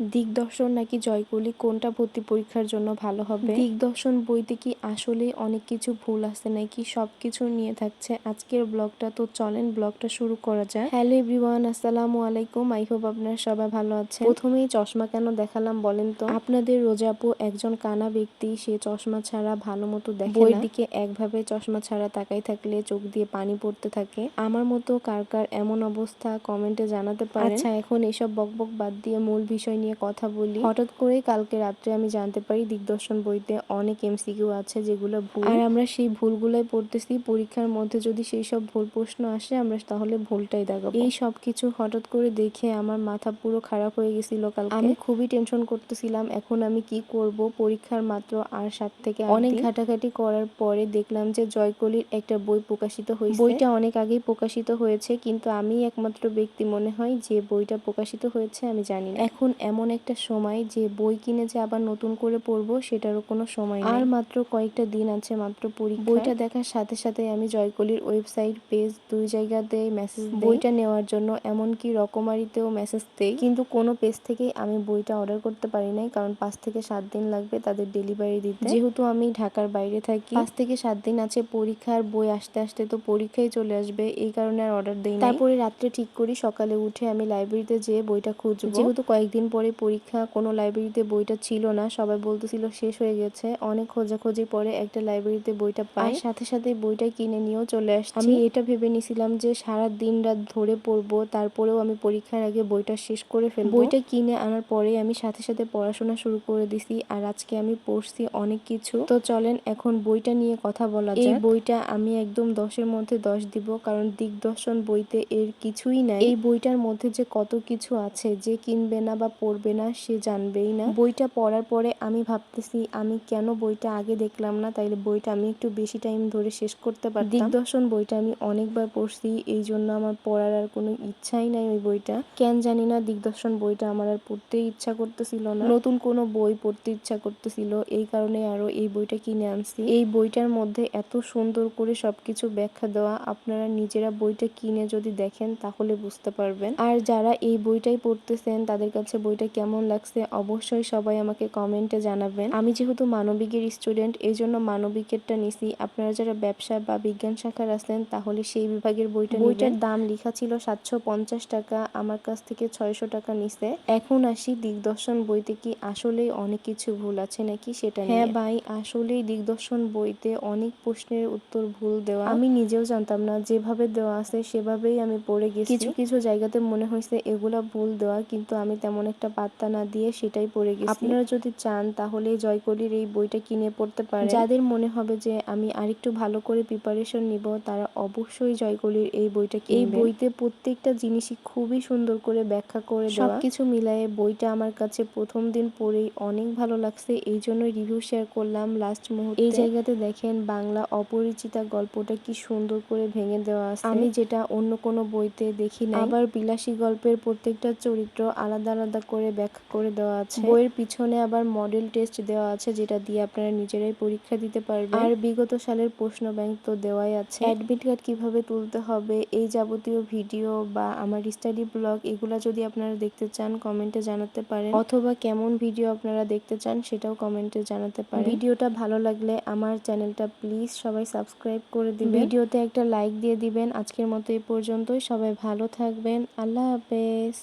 দিগদর্শন নাকি জয়কলি কোনটা ভর্তি পরীক্ষার জন্য ভালো হবে? দিগদর্শন বইতে কি আসলেই অনেক কিছু ভুল আছে নাকি সবকিছু নিয়ে থাকছে? আজকের ব্লগটা তো চলেন, ব্লগটা শুরু করা যায় হ্যালো এভরিওয়ান, আসসালামু আলাইকুম। আই হোপ আপনারা সবাই ভালো আছেন। প্রথমেই চশমা কেন দেখালাম বলেন তো? আপনাদের রোজাপু একজন কানা ব্যক্তি, সে চশমা ছাড়া ভালো মতো দেখে বইয়ের একভাবে চশমা ছাড়া তাকাই থাকলে চোখ দিয়ে পানি পড়তে থাকে। আমার মতো কার কার এমন অবস্থা কমেন্টে জানাতে পারেন। আচ্ছা এখন এসব বকবক বাদ দিয়ে মূল বিষয় নিয়ে কথা বলি। হঠাৎ করে কালকে রাত্রে আমি জানতে পারি দিগদর্শন বইতে অনেক এমসিকিউ আছে যেগুলো ভুল। আর আমরা সেই ভুলগুলাই পড়তেছি। পরীক্ষার মধ্যে যদি সেই সব ভুল প্রশ্ন আসে আমরা তাহলে ভুলটাই দেখাবো। এই সব কিছু হঠাৎ করে দেখে আমার মাথা পুরো খারাপ হয়ে গেছিল কালকে। আমি খুবই টেনশন করতেছিলাম এখন আমি কি করব? পরীক্ষার মাত্র আর সাত থেকে অনেক ঘাটাঘাটি করার পরে দেখলাম যে জয়কলির একটা বই প্রকাশিত হয়েছে। বইটা অনেক আগেই প্রকাশিত হয়েছে কিন্তু আমি একমাত্র ব্যক্তি মনে হয় যে বইটা প্রকাশিত হয়েছে আমি জানি না। এখন এমন একটা সময় যে বই কিনে যে আবার নতুন করে পড়ব সেটারও কোনো সময় আর মাত্র কয়েকটা দিন আছে মাত্র পরীক্ষা বইটা দেখার সাথে সাথে আমি জয়কলির ওয়েবসাইট পেজ দুই জায়গাতে মেসেজ বইটা নেওয়ার জন্য এমনকি রকমারিতেও মেসেজ দেই। কিন্তু কোনো পেজ থেকেই আমি বইটা অর্ডার করতে পারি নাই কারণ পাঁচ থেকে সাত দিন লাগবে তাদের ডেলিভারি দিতে। যেহেতু আমি ঢাকার বাইরে থাকি। পাঁচ থেকে সাত দিন আছে পরীক্ষার বই আসতে আসতে তো পরীক্ষাই চলে আসবে এই কারণে আর অর্ডার দেই তারপরে রাত্রে ঠিক করি সকালে উঠে আমি লাইব্রেরিতে যেয়ে বইটা খুঁজবো। যেহেতু কয়েকদিন পরে পরীক্ষা কোনো লাইব্রেরিতে বইটা ছিল না সবাই বলতেছিল শেষ হয়ে গেছে। অনেক খোঁজাখুঁজি পরে একটা লাইব্রেরিতে বইটা পাই। সাথে সাথে বইটা কিনে নিয়েও চলে আসছি। আমি এটা ভেবে নিছিলাম যে সারা দিন রাত ধরে পড়ব তারপরেও আমি পরীক্ষার আগে বইটা শেষ করে ফেলব। বইটা কিনে আনার পরে আমি সাথে সাথে পড়াশোনা শুরু করে দিছি আর আজকে আমি পড়ছি অনেক কিছু। তো চলেন এখন বইটা নিয়ে কথা বলা এই বইটা আমি একদম দশের মধ্যে দশ দিব কারণ দিগদর্শন বইতে এর কিছুই নাই। এই বইটার মধ্যে যে কত কিছু আছে যে কিনবে না বা পড়বে না, সে জানবেই না। বইটা পড়ার পরে আমি ভাবতেছি, আমি কেন বইটা আগে দেখলাম না? তাইলে বইটা আমি একটু বেশি টাইম ধরে শেষ করতে পারতাম। দিগদর্শন বইটা আমি অনেকবার পড়ছি, এই জন্য আমার পড়ার আর কোনো ইচ্ছাই নাই ওই বইটা। কেন জানি না, দিগদর্শন বইটা আমার আর পড়তে ইচ্ছা করতেছিল না। নতুন কোনো বই পড়তে ইচ্ছা করতেছিল, এই কারণে আরও এই বইটা কিনে আনছি। এই বইটার মধ্যে এত সুন্দর করে সবকিছু ব্যাখ্যা দেওয়া, আপনারা নিজেরা বইটা কিনে যদি দেখেন, তাহলে বুঝতে পারবেন। আর যারা এই বইটাই পড়তেছেন, তাদের কাছে বইটা কেমন লাগছে অবশ্যই সবাই আমাকে কমেন্টে জানাবেন। আমি যেহেতু মানবিকের স্টুডেন্ট এই জন্য মানবিকেরটা নিছি। আপনারা যারা ব্যবসা বা বিজ্ঞান শাখার আছেন তাহলে সেই বিভাগের বইটা বইটার দাম লেখা ছিল সাতশো পঞ্চাশ টাকা আমার কাছ থেকে ছয়শো টাকা নিছে। এখন আসি দিগদর্শন বইতে কি আসলেই অনেক কিছু ভুল আছে নাকি সেটা হ্যাঁ ভাই আসলেই দিগদর্শন বইতে অনেক প্রশ্নের উত্তর ভুল দেওয়া। আমি নিজেও জানতাম না যেভাবে দেওয়া আছে সেভাবেই আমি পড়ে গেছি। কিছু কিছু জায়গাতে মনে হয়েছে এগুলা ভুল দেওয়া কিন্তু আমি তেমন একটা পাত্তা না দিয়ে সেটাই পড়ে গেছি। আপনারা যদি চান তাহলে জয়কলির এই বইটা কিনে পড়তে পারেন। যাদের মনে হবে যে আমি আরেকটু ভালো করে প্রিপারেশন নিব তারা অবশ্যই জয়কলির এই বইটা এই বইতে প্রত্যেকটা জিনিসই খুবই সুন্দর করে ব্যাখ্যা করে দেওয়া। সবকিছু মিলায়ে বইটা আমার কাছে প্রথম দিন পড়েই অনেক ভালো লাগছে এই জন্যই রিভিউ শেয়ার করলাম লাস্ট মুহূর্তে। এই জায়গাতে দেখেন বাংলা অপরিচিতা গল্পটা কি সুন্দর করে ভেঙে দেওয়া আছে। আমি যেটা অন্য কোনো বইতে দেখি না আবার বিলাসী গল্পের প্রত্যেকটা চরিত্র আলাদা আলাদা করে ব্যাখ্যা করে দেওয়া আছে। বইয়ের পিছনে আবার মডেল টেস্ট দেওয়া আছে যেটা দিয়ে আপনারা নিজেরাই পরীক্ষা দিতে পারবেন। আর বিগত সালের প্রশ্ন ব্যাংক তো দেওয়াই আছে। অ্যাডমিট কার্ড কীভাবে তুলতে হবে এই যাবতীয় ভিডিও বা আমার স্টাডি ব্লগ এগুলা যদি আপনারা দেখতে চান কমেন্টে জানাতে পারেন। অথবা কেমন ভিডিও আপনারা দেখতে চান সেটাও কমেন্টে জানাতে পারেন। ভিডিওটা ভালো লাগলে আমার চ্যানেলটা প্লিজ সবাই সাবস্ক্রাইব করে দিবেন। ভিডিওতে একটা লাইক দিয়ে দিবেন। আজকের মতো এই পর্যন্তই। সবাই ভালো থাকবেন। আল্লাহ হাফেজ।